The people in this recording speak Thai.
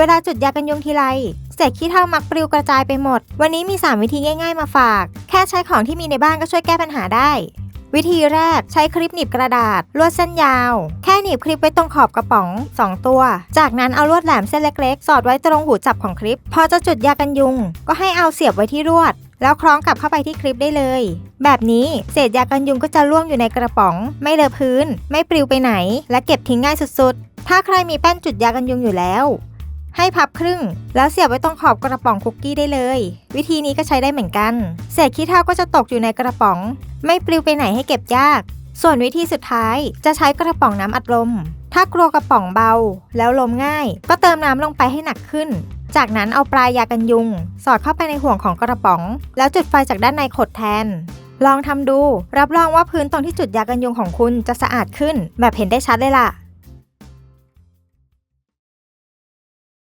เวลาจุดยากันยุงทีไรเศษขี้เถ้ามักปลิวกระจายไปหมด วันนี้มี 3 วิธีง่าย ๆ มาฝาก แค่ใช้ของที่มีในบ้านก็ช่วยแก้ปัญหาได้ วิธีแรกใช้คลิปหนีบกระดาษ ลวดเส้นยาว แค่หนีบคลิปไว้ตรงขอบกระป๋อง 2 ตัว จากนั้นเอาลวดแหลมเส้นเล็กๆ สอดไว้ตรงหูจับของคลิป พอจะจุดยากันยุง ก็ให้เอาเสียบไว้ที่ลวด แล้วคล้องกลับเข้าไปที่คลิปได้เลย แบบนี้เศษยากันยุงก็จะร่วงอยู่ในกระป๋อง ไม่เลอะพื้น ไม่ปลิวไปไหน และเก็บทิ้งง่ายสุดๆ ถ้าใครมีแป้นจุดยากันยุงอยู่แล้ว ให้พับครึ่ง แล้วเสียบไว้ตรงขอบกระป๋องคุกกี้ได้เลย วิธีนี้ก็ใช้ได้เหมือนกัน เศษขี้เถ้าก็จะตกอยู่ในกระป๋อง ไม่ปลิวไปไหนให้เก็บยาก ส่วนวิธีสุดท้ายจะใช้กระป๋องน้ำอัดลม ถ้ากลัวกระป๋องเบา แล้วลมง่าย ก็เติมน้ำลงไปให้หนักขึ้น จากนั้นเอาปลายยากันยุง สอดเข้าไปในห่วงของกระป๋อง แล้วจุดไฟจากด้านในขดแทนลองทำดู รับรองว่าพื้นตรงที่จุดยากันยุงของคุณจะสะอาดขึ้น แบบเห็นได้ชัดเลยล่ะ